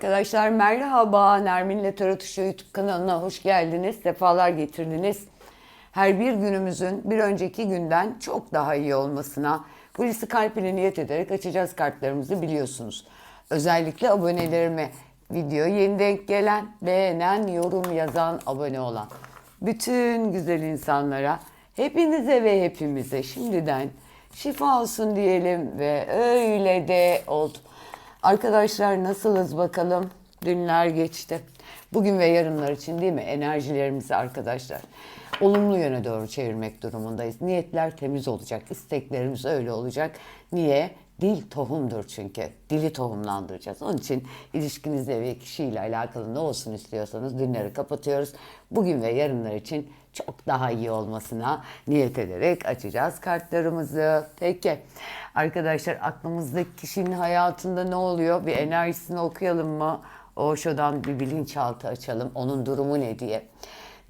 Arkadaşlar merhaba. Nermin'le Tarot Işığı YouTube kanalına hoş geldiniz. Sefalar getirdiniz. Her bir günümüzün bir önceki günden çok daha iyi olmasına Hulusi Kalp ile niyet ederek açacağız kartlarımızı biliyorsunuz. Özellikle abonelerime video yeni denk gelen, beğenen, yorum yazan, abone olan bütün güzel insanlara, hepinize ve hepimize şimdiden şifa olsun diyelim ve öyle de oldu. Arkadaşlar nasılız bakalım? Dünler geçti. Bugün ve yarınlar için değil mi? Enerjilerimizi arkadaşlar olumlu yöne doğru çevirmek durumundayız. Niyetler temiz olacak. isteklerimiz öyle olacak. Niye? Dil tohumdur çünkü. Dili tohumlandıracağız. Onun için ilişkinizle ve kişiyle alakalı ne olsun istiyorsanız dünleri kapatıyoruz. Bugün ve yarınlar için çok daha iyi olmasına niyet ederek açacağız kartlarımızı. Peki arkadaşlar aklımızdaki kişinin hayatında ne oluyor? Bir enerjisini okuyalım mı? Osho'dan bir bilinçaltı açalım. Onun durumu ne diye.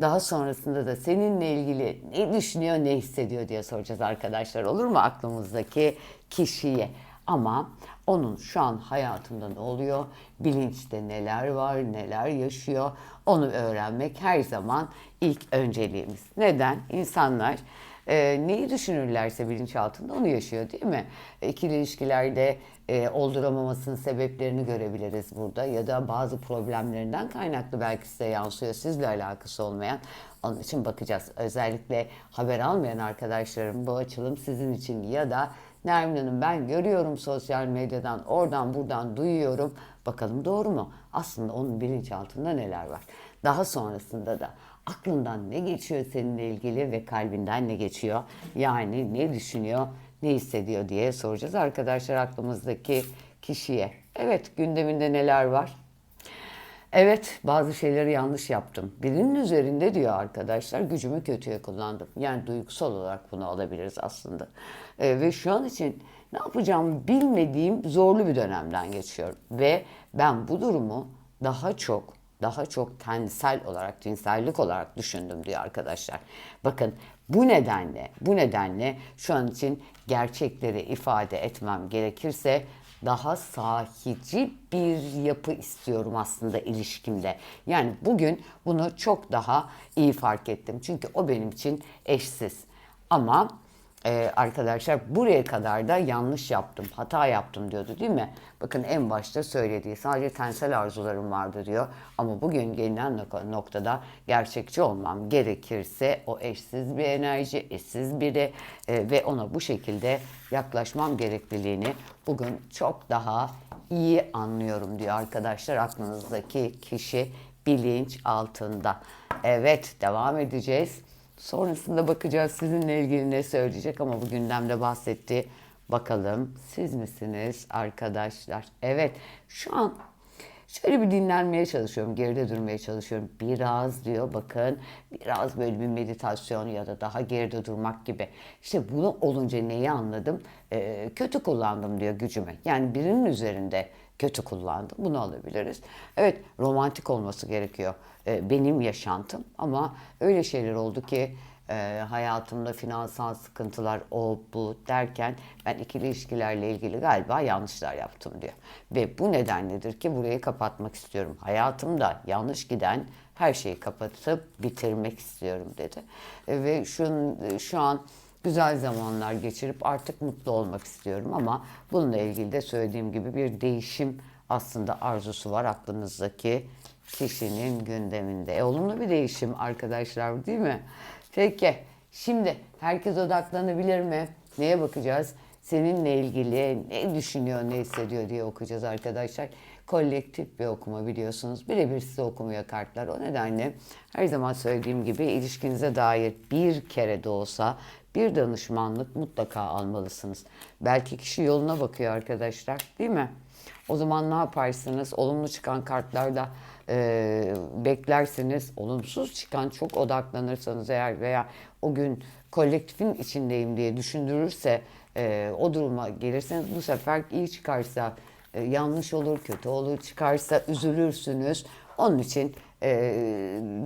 Daha sonrasında da seninle ilgili ne düşünüyor, ne hissediyor diye soracağız arkadaşlar. Olur mu aklımızdaki kişiye? Ama onun şu an hayatında ne oluyor? Bilinçte neler var, neler yaşıyor? Onu öğrenmek her zaman ilk önceliğimiz. Neden? İnsanlar e, neyi düşünürlerse bilinçaltında onu yaşıyor değil mi? İkili ilişkilerde e, olduramamasının sebeplerini görebiliriz burada ya da bazı problemlerinden kaynaklı belki size yansıyor sizle alakası olmayan. Onun için bakacağız. Özellikle haber almayan arkadaşlarım bu açılım sizin için ya da Nermin Hanım ben görüyorum sosyal medyadan oradan buradan duyuyorum. Bakalım doğru mu? Aslında onun bilinçaltında neler var? Daha sonrasında da aklından ne geçiyor seninle ilgili ve kalbinden ne geçiyor? Yani ne düşünüyor, ne hissediyor diye soracağız arkadaşlar aklımızdaki kişiye. Evet gündeminde neler var? Evet bazı şeyleri yanlış yaptım. Birinin üzerinde diyor arkadaşlar gücümü kötüye kullandım. Yani duygusal olarak bunu alabiliriz aslında. Ee, ve şu an için ne yapacağımı bilmediğim zorlu bir dönemden geçiyorum. Ve ben bu durumu daha çok daha çok tensel olarak, cinsellik olarak düşündüm diyor arkadaşlar. Bakın bu nedenle, bu nedenle şu an için gerçekleri ifade etmem gerekirse daha sahici bir yapı istiyorum aslında ilişkimde. Yani bugün bunu çok daha iyi fark ettim. Çünkü o benim için eşsiz. Ama ee, arkadaşlar buraya kadar da yanlış yaptım, hata yaptım diyordu değil mi? Bakın en başta söylediği sadece tensel arzularım vardı diyor. Ama bugün gelinen nok- noktada gerçekçi olmam gerekirse o eşsiz bir enerji, eşsiz biri e, ve ona bu şekilde yaklaşmam gerekliliğini bugün çok daha iyi anlıyorum diyor arkadaşlar aklınızdaki kişi bilinç altında. Evet devam edeceğiz. Sonrasında bakacağız sizinle ilgili ne söyleyecek ama bu gündemde bahsetti. Bakalım siz misiniz arkadaşlar? Evet şu an şöyle bir dinlenmeye çalışıyorum, geride durmaya çalışıyorum. Biraz diyor bakın biraz böyle bir meditasyon ya da daha geride durmak gibi. İşte bunu olunca neyi anladım? Ee, kötü kullandım diyor gücümü. Yani birinin üzerinde kötü kullandım. Bunu alabiliriz. Evet romantik olması gerekiyor e, benim yaşantım ama öyle şeyler oldu ki e, hayatımda finansal sıkıntılar o bu derken ben ikili ilişkilerle ilgili galiba yanlışlar yaptım diyor. Ve bu nedenledir ki burayı kapatmak istiyorum. Hayatımda yanlış giden her şeyi kapatıp bitirmek istiyorum dedi. E, ve şu, şu an güzel zamanlar geçirip artık mutlu olmak istiyorum ama bununla ilgili de söylediğim gibi bir değişim aslında arzusu var aklınızdaki kişinin gündeminde. E, olumlu bir değişim arkadaşlar değil mi? Peki şimdi herkes odaklanabilir mi? Neye bakacağız? Seninle ilgili ne düşünüyor, ne hissediyor diye okuyacağız arkadaşlar. Kolektif bir okuma biliyorsunuz. Birebir size okumuyor kartlar. O nedenle her zaman söylediğim gibi ilişkinize dair bir kere de olsa bir danışmanlık mutlaka almalısınız. Belki kişi yoluna bakıyor arkadaşlar değil mi? O zaman ne yaparsınız? Olumlu çıkan kartlarda e, beklersiniz. Olumsuz çıkan çok odaklanırsanız eğer veya o gün kolektifin içindeyim diye düşündürürse e, o duruma gelirseniz bu sefer iyi çıkarsa e, yanlış olur, kötü olur, çıkarsa üzülürsünüz. Onun için e,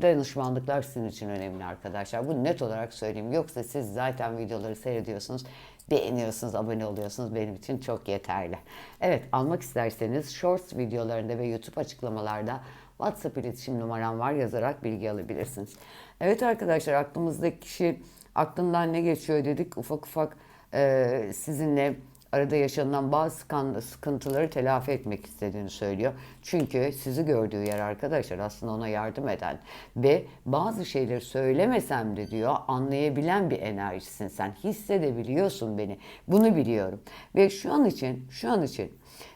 danışmanlıklar sizin için önemli arkadaşlar. Bunu net olarak söyleyeyim. Yoksa siz zaten videoları seyrediyorsunuz. beğeniyorsunuz, abone oluyorsunuz. Benim için çok yeterli. Evet, almak isterseniz Shorts videolarında ve YouTube açıklamalarda WhatsApp iletişim numaram var yazarak bilgi alabilirsiniz. Evet arkadaşlar aklımızdaki kişi aklından ne geçiyor dedik. Ufak ufak e, sizinle arada yaşanılan bazı sıkıntıları telafi etmek istediğini söylüyor. Çünkü sizi gördüğü yer arkadaşlar aslında ona yardım eden ve bazı şeyleri söylemesem de diyor anlayabilen bir enerjisin sen. Hissedebiliyorsun beni. Bunu biliyorum. Ve şu an için, şu an için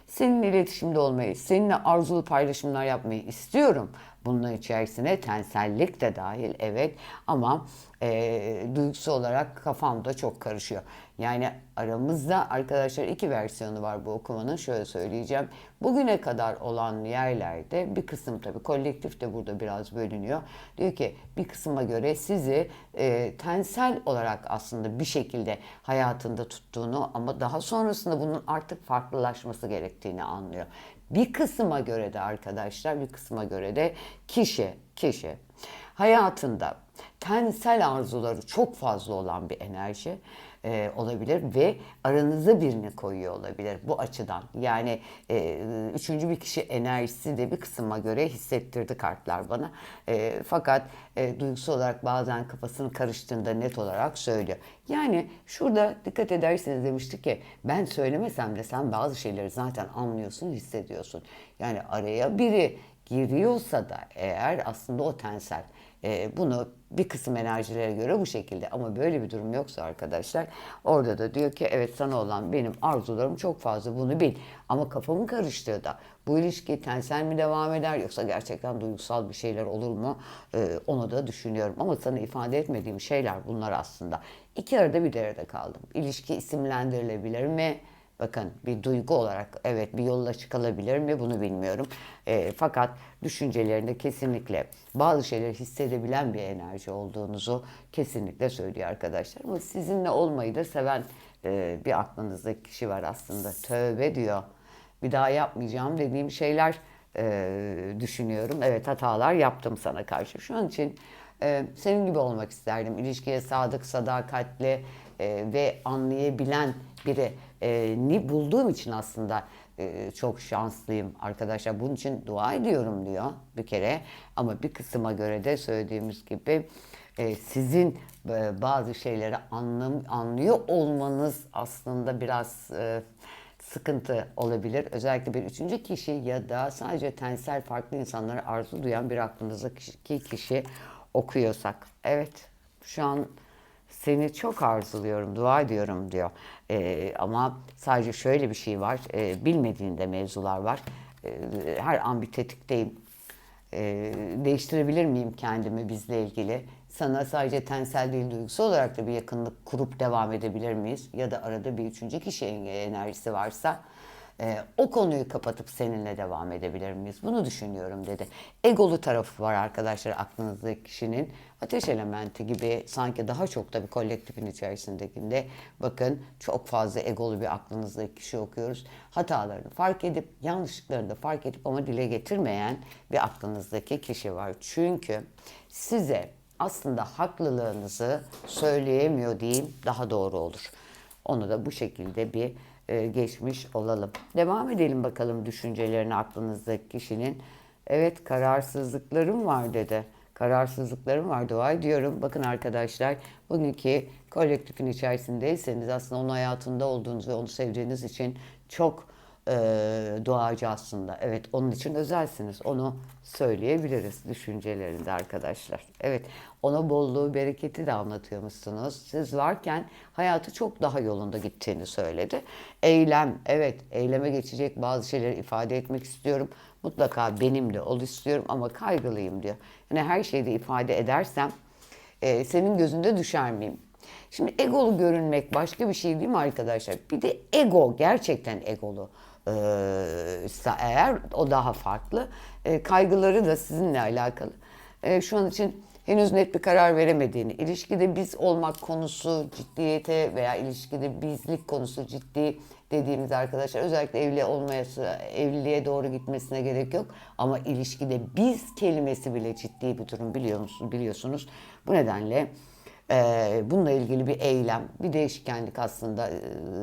seninle iletişimde olmayı, seninle arzulu paylaşımlar yapmayı istiyorum. Bunun içerisine tensellik de dahil evet ama e, duygusu olarak kafamda çok karışıyor. Yani aramızda arkadaşlar iki versiyonu var bu okumanın şöyle söyleyeceğim. Bugüne kadar olan yerlerde bir kısım tabii kolektif de burada biraz bölünüyor. Diyor ki bir kısma göre sizi e, tensel olarak aslında bir şekilde hayatında tuttuğunu ama daha sonrasında bunun artık farklılaşması gerektiğini anlıyor. Bir kısma göre de arkadaşlar, bir kısma göre de kişi, kişi. Hayatında tensel arzuları çok fazla olan bir enerji e, olabilir ve aranıza birini koyuyor olabilir bu açıdan. Yani e, üçüncü bir kişi enerjisi de bir kısma göre hissettirdi kartlar bana. E, fakat e, duygusal olarak bazen kafasını karıştığında net olarak söylüyor. Yani şurada dikkat ederseniz demiştik ki ben söylemesem de sen bazı şeyleri zaten anlıyorsun, hissediyorsun. Yani araya biri giriyorsa da eğer aslında o tensel. E, bunu bir kısım enerjilere göre bu şekilde. Ama böyle bir durum yoksa arkadaşlar orada da diyor ki evet sana olan benim arzularım çok fazla bunu bil. Ama kafamın karıştığı da bu ilişki tensel mi devam eder yoksa gerçekten duygusal bir şeyler olur mu? E, onu da düşünüyorum. Ama sana ifade etmediğim şeyler bunlar aslında. İki arada bir derede kaldım. İlişki isimlendirilebilir mi Bakın bir duygu olarak evet bir yolla çıkılabilir mi bunu bilmiyorum. E, fakat düşüncelerinde kesinlikle bazı şeyleri hissedebilen bir enerji olduğunuzu kesinlikle söylüyor arkadaşlar. Ama sizinle olmayı da seven e, bir aklınızdaki kişi var aslında. Tövbe diyor. Bir daha yapmayacağım dediğim şeyler e, düşünüyorum. Evet hatalar yaptım sana karşı. Şu an için e, senin gibi olmak isterdim. İlişkiye sadık, sadakatli e, ve anlayabilen biri e, ni bulduğum için aslında e, çok şanslıyım arkadaşlar. Bunun için dua ediyorum diyor bir kere. Ama bir kısma göre de söylediğimiz gibi e, sizin e, bazı şeyleri anlam, anlıyor olmanız aslında biraz e, sıkıntı olabilir. Özellikle bir üçüncü kişi ya da sadece tensel farklı insanlara arzu duyan bir aklınızdaki kişi okuyorsak. Evet şu an seni çok arzuluyorum, dua ediyorum diyor. Ee, ama sadece şöyle bir şey var, ee, bilmediğinde mevzular var. Ee, her an bir tetikteyim. Ee, değiştirebilir miyim kendimi bizle ilgili? Sana sadece tensel değil duygusal olarak da bir yakınlık kurup devam edebilir miyiz? Ya da arada bir üçüncü kişi enerjisi varsa ee, o konuyu kapatıp seninle devam edebilir miyiz? Bunu düşünüyorum dedi. Egolu tarafı var arkadaşlar aklınızdaki kişinin. Ateş elementi gibi sanki daha çok da bir kolektifin içerisindekinde bakın çok fazla egolu bir aklınızdaki kişi okuyoruz. Hatalarını fark edip yanlışlıklarını da fark edip ama dile getirmeyen bir aklınızdaki kişi var. Çünkü size aslında haklılığınızı söyleyemiyor diyeyim daha doğru olur. Onu da bu şekilde bir e, geçmiş olalım. Devam edelim bakalım düşüncelerini aklınızdaki kişinin. Evet kararsızlıklarım var dedi. Kararsızlıklarım var dua ediyorum. Bakın arkadaşlar bugünkü kolektifin içerisindeyseniz aslında onun hayatında olduğunuz ve onu sevdiğiniz için çok e, duacı aslında. Evet onun için özelsiniz. Onu söyleyebiliriz düşüncelerinde arkadaşlar. Evet ona bolluğu, bereketi de anlatıyormuşsunuz. Siz varken hayatı çok daha yolunda gittiğini söyledi. Eylem, evet eyleme geçecek bazı şeyleri ifade etmek istiyorum. Mutlaka benim de ol istiyorum ama kaygılıyım diyor. Yani her şeyi de ifade edersem e, senin gözünde düşer miyim? Şimdi egolu görünmek başka bir şey değil mi arkadaşlar? Bir de ego gerçekten egolu ise eğer o daha farklı. E, kaygıları da sizinle alakalı. E, şu an için henüz net bir karar veremediğini, ilişkide biz olmak konusu ciddiyete veya ilişkide bizlik konusu ciddi dediğimiz arkadaşlar özellikle evli olmayası, evliliğe doğru gitmesine gerek yok. Ama ilişkide biz kelimesi bile ciddi bir durum biliyor musunuz, biliyorsunuz. Bu nedenle Ee, bununla ilgili bir eylem, bir değişkenlik aslında e,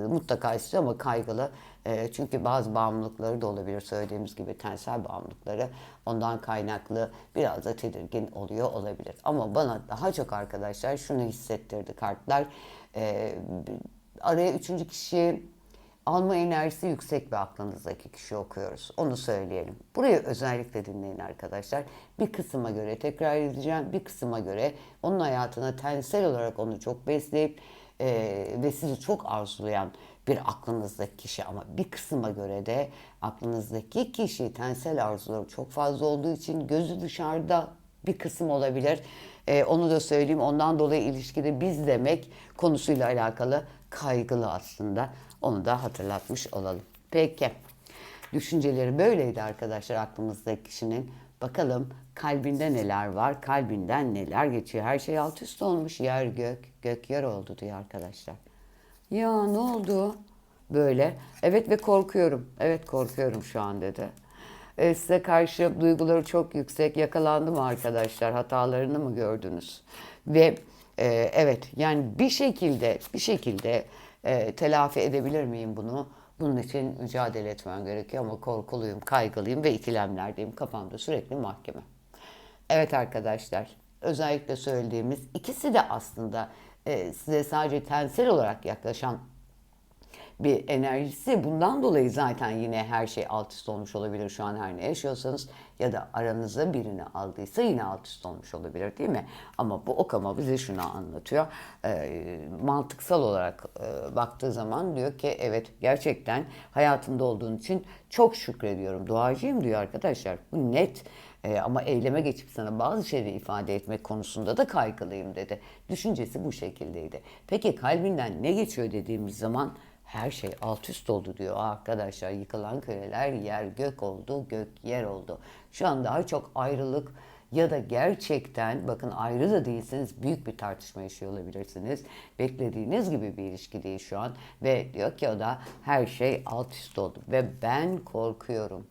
mutlaka istiyor ama kaygılı. E, çünkü bazı bağımlılıkları da olabilir söylediğimiz gibi tensel bağımlılıkları ondan kaynaklı biraz da tedirgin oluyor olabilir. Ama bana daha çok arkadaşlar şunu hissettirdi kartlar. E, araya üçüncü kişi alma enerjisi yüksek bir aklınızdaki kişi okuyoruz. Onu söyleyelim. Burayı özellikle dinleyin arkadaşlar. Bir kısma göre tekrar edeceğim. Bir kısma göre onun hayatına tensel olarak onu çok besleyip e, ve sizi çok arzulayan bir aklınızdaki kişi ama bir kısma göre de aklınızdaki kişi tensel arzuları çok fazla olduğu için gözü dışarıda bir kısım olabilir. Ee, onu da söyleyeyim. Ondan dolayı ilişkide biz demek konusuyla alakalı kaygılı aslında. Onu da hatırlatmış olalım. Peki. Düşünceleri böyleydi arkadaşlar aklımızdaki kişinin. Bakalım kalbinde neler var, kalbinden neler geçiyor. Her şey alt üst olmuş. Yer gök, gök yer oldu diyor arkadaşlar. Ya ne oldu? Böyle. Evet ve korkuyorum. Evet korkuyorum şu an dedi. E, size karşı duyguları çok yüksek. Yakalandı mı arkadaşlar? Hatalarını mı gördünüz? Ve e, evet yani bir şekilde bir şekilde e, telafi edebilir miyim bunu? Bunun için mücadele etmem gerekiyor ama korkuluyum, kaygılıyım ve ikilemlerdeyim. Kafamda sürekli mahkeme. Evet arkadaşlar, özellikle söylediğimiz ikisi de aslında e, size sadece tensel olarak yaklaşan bir enerjisi. Bundan dolayı zaten yine her şey alt üst olmuş olabilir şu an her ne yaşıyorsanız ya da aranızda birini aldıysa yine alt üst olmuş olabilir değil mi? Ama bu okama bize şunu anlatıyor. E, mantıksal olarak e, baktığı zaman diyor ki evet gerçekten hayatımda olduğun için çok şükrediyorum. Duacıyım diyor arkadaşlar. Bu net. E, ama eyleme geçip sana bazı şeyleri ifade etmek konusunda da kaygılıyım dedi. Düşüncesi bu şekildeydi. Peki kalbinden ne geçiyor dediğimiz zaman her şey alt üst oldu diyor arkadaşlar. Yıkılan köleler yer gök oldu, gök yer oldu. Şu an daha çok ayrılık ya da gerçekten bakın ayrı da değilseniz büyük bir tartışma yaşıyor olabilirsiniz. Beklediğiniz gibi bir ilişki değil şu an ve diyor ki o da her şey alt üst oldu ve ben korkuyorum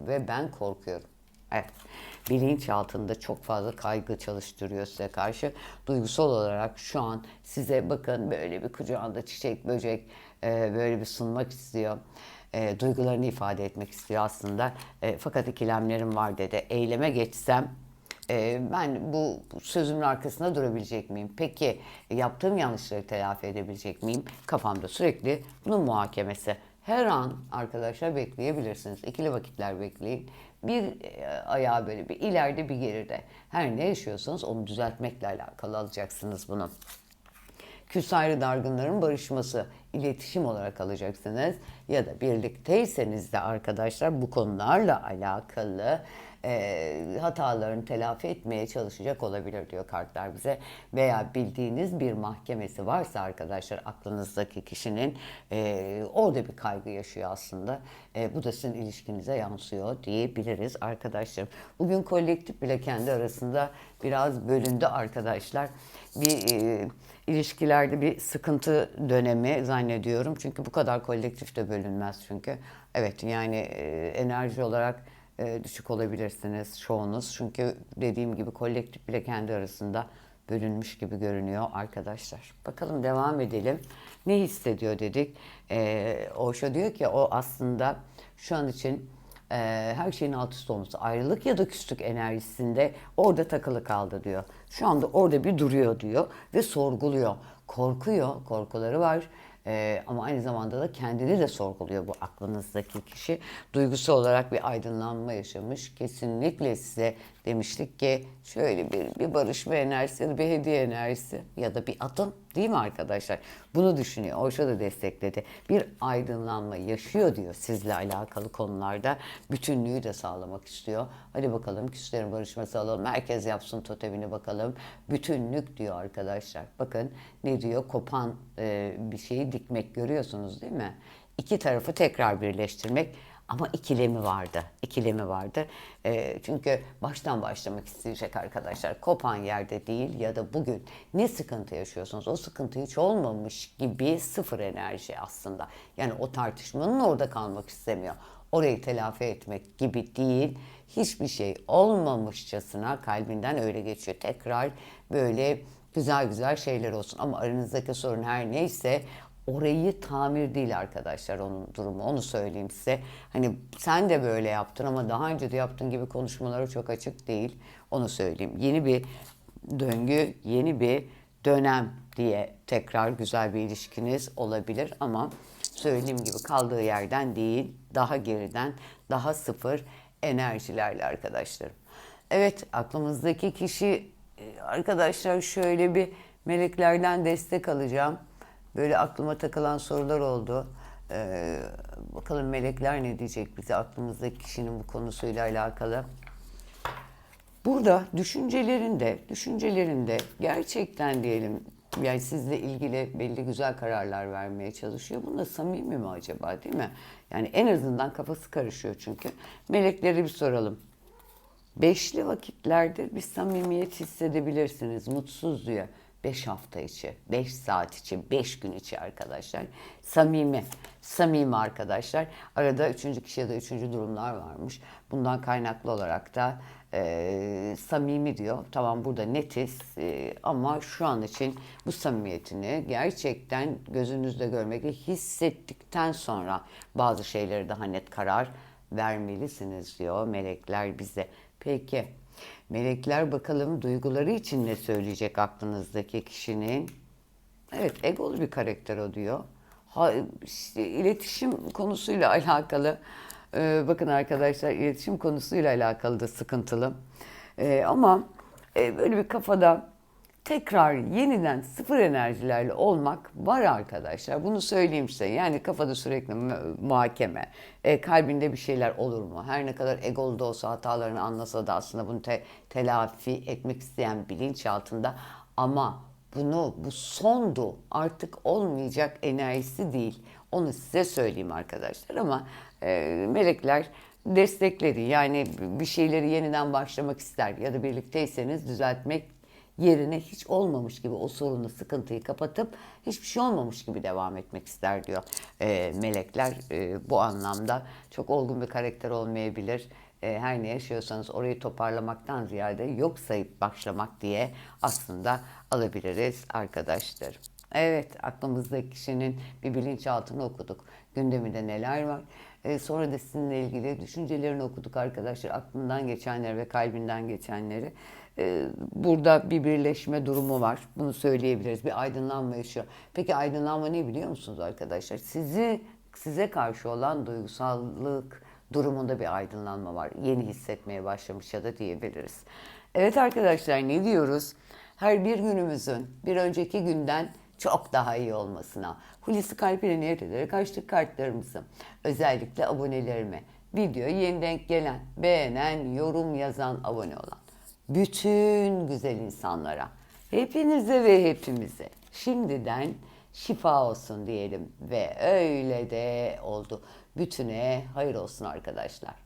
ve ben korkuyorum. Evet. Bilinç altında çok fazla kaygı çalıştırıyor size karşı. Duygusal olarak şu an size bakın böyle bir kucağında çiçek, böcek e, böyle bir sunmak istiyor. E, duygularını ifade etmek istiyor aslında. E, fakat ikilemlerim var dedi. Eyleme geçsem e, ben bu sözümün arkasında durabilecek miyim? Peki yaptığım yanlışları telafi edebilecek miyim? Kafamda sürekli bunun muhakemesi. Her an arkadaşlar bekleyebilirsiniz. İkili vakitler bekleyin. Bir e, ayağı böyle bir ileride bir geride. Her ne yaşıyorsanız onu düzeltmekle alakalı alacaksınız bunu. Küs ayrı dargınların barışması, iletişim olarak alacaksınız. Ya da birlikteyseniz de arkadaşlar bu konularla alakalı e, hatalarını telafi etmeye çalışacak olabilir diyor kartlar bize. Veya bildiğiniz bir mahkemesi varsa arkadaşlar aklınızdaki kişinin e, orada bir kaygı yaşıyor aslında. E, bu da sizin ilişkinize yansıyor diyebiliriz arkadaşlarım. Bugün kolektif bile kendi arasında biraz bölündü arkadaşlar. Bir e, ilişkilerde bir sıkıntı dönemi zannediyorum. Çünkü bu kadar kolektif de bölünmez çünkü. Evet yani e, enerji olarak e, düşük olabilirsiniz çoğunuz. Çünkü dediğim gibi kolektif bile kendi arasında bölünmüş gibi görünüyor arkadaşlar. Bakalım devam edelim. Ne hissediyor dedik. E, Osho diyor ki o aslında şu an için e, her şeyin alt üst olması, ayrılık ya da küslük enerjisinde orada takılı kaldı diyor. Şu anda orada bir duruyor diyor ve sorguluyor. Korkuyor, korkuları var. Ee, ama aynı zamanda da kendini de sorguluyor bu aklınızdaki kişi. Duygusu olarak bir aydınlanma yaşamış. Kesinlikle size demiştik ki şöyle bir, bir barışma enerjisi ya da bir hediye enerjisi ya da bir adım değil mi arkadaşlar? Bunu düşünüyor. Osho da destekledi. Bir aydınlanma yaşıyor diyor sizle alakalı konularda. Bütünlüğü de sağlamak istiyor. Hadi bakalım küslerin barışması alalım. Herkes yapsın totemini bakalım. Bütünlük diyor arkadaşlar. Bakın ne diyor? Kopan e, bir şeyi dikmek görüyorsunuz değil mi? İki tarafı tekrar birleştirmek ama ikilemi vardı. İkilemi vardı. E, çünkü baştan başlamak isteyecek arkadaşlar. Kopan yerde değil ya da bugün ne sıkıntı yaşıyorsunuz? O sıkıntı hiç olmamış gibi sıfır enerji aslında. Yani o tartışmanın orada kalmak istemiyor. Orayı telafi etmek gibi değil. Hiçbir şey olmamışçasına kalbinden öyle geçiyor. Tekrar böyle güzel güzel şeyler olsun. Ama aranızdaki sorun her neyse orayı tamir değil arkadaşlar onun durumu. Onu söyleyeyim size. Hani sen de böyle yaptın ama daha önce de yaptığın gibi konuşmaları çok açık değil. Onu söyleyeyim. Yeni bir döngü, yeni bir dönem diye tekrar güzel bir ilişkiniz olabilir ama söylediğim gibi kaldığı yerden değil, daha geriden, daha sıfır enerjilerle arkadaşlarım. Evet, aklımızdaki kişi e, arkadaşlar şöyle bir meleklerden destek alacağım. Böyle aklıma takılan sorular oldu. Ee, bakalım melekler ne diyecek bize aklımızdaki kişinin bu konusuyla alakalı. Burada düşüncelerinde, düşüncelerinde gerçekten diyelim yani sizle ilgili belli güzel kararlar vermeye çalışıyor. Bunda samimi mi acaba değil mi? Yani en azından kafası karışıyor çünkü. Melekleri bir soralım. Beşli vakitlerde bir samimiyet hissedebilirsiniz mutsuz diye. 5 hafta içi, 5 saat içi, 5 gün içi arkadaşlar. Samimi, samimi arkadaşlar. Arada üçüncü kişi ya da üçüncü durumlar varmış. Bundan kaynaklı olarak da e, samimi diyor. Tamam burada netiz e, ama şu an için bu samimiyetini gerçekten gözünüzde görmek ve hissettikten sonra bazı şeyleri daha net karar vermelisiniz diyor melekler bize. Peki melekler bakalım duyguları için ne söyleyecek aklınızdaki kişinin? Evet egolu bir karakter o diyor. Ha, işte iletişim konusuyla alakalı e, bakın arkadaşlar iletişim konusuyla alakalı da sıkıntılı. E, ama e, böyle bir kafada tekrar yeniden sıfır enerjilerle olmak var arkadaşlar. Bunu söyleyeyim size. Yani kafada sürekli mu- muhakeme, e, kalbinde bir şeyler olur mu? Her ne kadar egolu da olsa hatalarını anlasa da aslında bunu te- telafi etmek isteyen bilinç altında ama bunu bu sondu artık olmayacak enerjisi değil. Onu size söyleyeyim arkadaşlar ama e, melekler destekleri yani bir şeyleri yeniden başlamak ister ya da birlikteyseniz düzeltmek yerine hiç olmamış gibi o sorunu, sıkıntıyı kapatıp hiçbir şey olmamış gibi devam etmek ister diyor e, melekler. E, bu anlamda çok olgun bir karakter olmayabilir. E, her ne yaşıyorsanız orayı toparlamaktan ziyade yok sayıp başlamak diye aslında alabiliriz arkadaşlar. Evet aklımızdaki kişinin bir bilinçaltını okuduk. Gündeminde neler var? E, sonra da sizinle ilgili düşüncelerini okuduk arkadaşlar. Aklından geçenleri ve kalbinden geçenleri. E, burada bir birleşme durumu var. Bunu söyleyebiliriz. Bir aydınlanma yaşıyor. Peki aydınlanma ne biliyor musunuz arkadaşlar? Sizi size karşı olan duygusallık durumunda bir aydınlanma var. Yeni hissetmeye başlamış ya da diyebiliriz. Evet arkadaşlar ne diyoruz? Her bir günümüzün bir önceki günden çok daha iyi olmasına, Hulusi Kalp ile niyet ederek açtık kartlarımızı. Özellikle abonelerime, videoyu yeni denk gelen, beğenen, yorum yazan, abone olan bütün güzel insanlara, hepinize ve hepimize şimdiden şifa olsun diyelim ve öyle de oldu. Bütüne hayır olsun arkadaşlar.